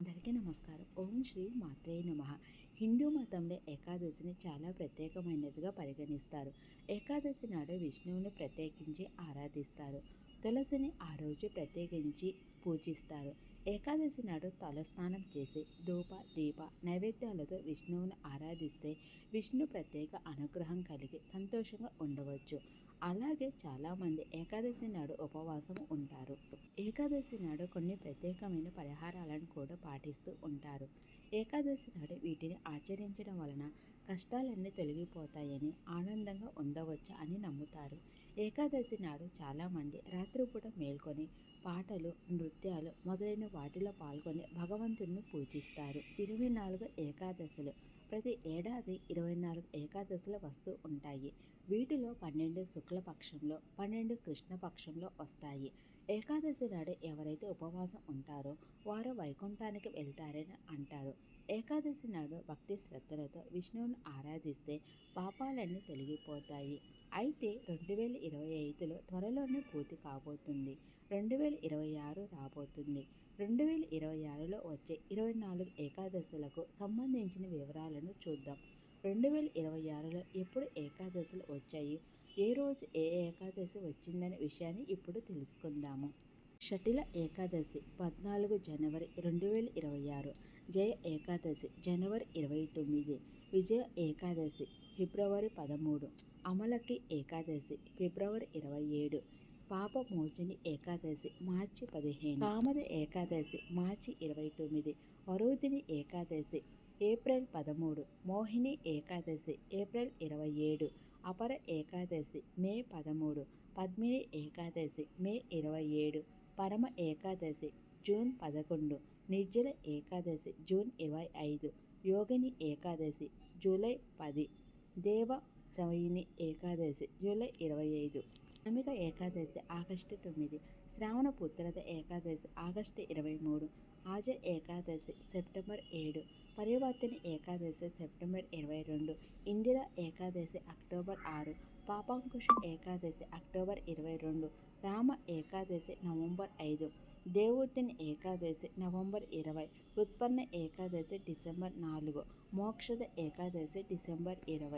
అందరికీ నమస్కారం. ఓం శ్రీ మాత్రే నమ. హిందూ మతంలో ఏకాదశిని చాలా ప్రత్యేకమైనదిగా పరిగణిస్తారు. ఏకాదశి నాడు విష్ణువుని ప్రత్యేకించి ఆరాధిస్తారు. తులసిని ఆ రోజు ప్రత్యేకించి పూజిస్తారు. ఏకాదశి నాడు తలస్నానం చేసి ధూప దీప నైవేద్యాలతో విష్ణువుని ఆరాధిస్తే విష్ణు ప్రత్యేక అనుగ్రహం కలిగి సంతోషంగా ఉండవచ్చు. అలాగే చాలామంది ఏకాదశి నాడు ఉపవాసం ఉంటారు. ఏకాదశి నాడు కొన్ని ప్రత్యేకమైన పరిహారాలను కూడా పాటిస్తూ ఉంటారు. ఏకాదశి నాడు వీటిని ఆచరించడం వలన కష్టాలన్నీ తొలగిపోతాయని ఆనందంగా ఉండవచ్చు అని నమ్ముతారు. ఏకాదశి నాడు చాలామంది రాత్రిపూట మేల్కొని పాటలు నృత్యాలు మొదలైన వాటిలో పాల్గొని భగవంతుడిని పూజిస్తారు. ఇరవై నాలుగు ఏకాదశులు. ప్రతి ఏడాది ఇరవై నాలుగు ఏకాదశులు వస్తూ ఉంటాయి. వీటిలో పన్నెండు శుక్లపక్షంలో పన్నెండు కృష్ణపక్షంలో వస్తాయి. ఏకాదశి నాడు ఎవరైతే ఉపవాసం ఉంటారో వారు వైకుంఠానికి వెళ్తారని అంటారు. ఏకాదశి నాడు భక్తి శ్రద్ధలతో విష్ణువును ఆరాధిస్తే పాపాలన్నీ తొలగిపోతాయి. అయితే రెండు వేల ఇరవై ఐదులో త్వరలోనే పూర్తి కాబోతుంది. రెండు వేల ఇరవై ఆరు రాబోతుంది. రెండు వేల ఇరవై ఆరులో వచ్చే ఇరవై నాలుగు ఏకాదశులకు సంబంధించిన వివరాలను చూద్దాం. రెండు వేల ఇరవై ఆరులో ఎప్పుడు ఏకాదశులు వచ్చాయి? ఏ రోజు ఏ ఏకాదశి వచ్చిందనే విషయాన్ని ఇప్పుడు తెలుసుకుందాము. షటిల ఏకాదశి పద్నాలుగు జనవరి రెండు వేల ఇరవై ఆరు. జయ ఏకాదశి జనవరి ఇరవై తొమ్మిది. విజయ ఏకాదశి ఫిబ్రవరి పదమూడు. అమలకి ఏకాదశి ఫిబ్రవరి ఇరవై ఏడు. పాపమోచని ఏకాదశి మార్చి పదిహేను. కామద ఏకాదశి మార్చి ఇరవై తొమ్మిది. అరుదిని ఏకాదశి ఏప్రిల్ పదమూడు. మోహిని ఏకాదశి ఏప్రిల్ ఇరవై ఏడు. అపర ఏకాదశి మే పదమూడు. పద్మిని ఏకాదశి మే ఇరవై ఏడు. పరమ ఏకాదశి జూన్ పదకొండు. నిర్జల ఏకాదశి జూన్ ఇరవై ఐదు. యోగిని ఏకాదశి జూలై పది. దేవ సమయిని ఏకాదశి జూలై ఇరవై ఐదు. అమిక ఏకాదశి ఆగస్టు తొమ్మిది. శ్రావణ పుత్రత ఏకాదశి ఆగస్టు ఇరవై మూడు ఆజ ఏకాదశి సెప్టెంబర్ ఏడు. పరివర్తన ఏకాదశి సెప్టెంబర్ ఇరవై రెండు ఇందిర ఏకాదశి అక్టోబర్ ఆరు. పాపాంకుష ఏకాదశి అక్టోబర్ ఇరవై రెండు రామ ఏకాదశి నవంబర్ ఐదు. దేవోత్తిని ఏకాదశి నవంబర్ ఇరవై. ఉత్పన్న ఏకాదశి డిసెంబర్ నాలుగు. మోక్షద ఏకాదశి డిసెంబర్ ఇరవై.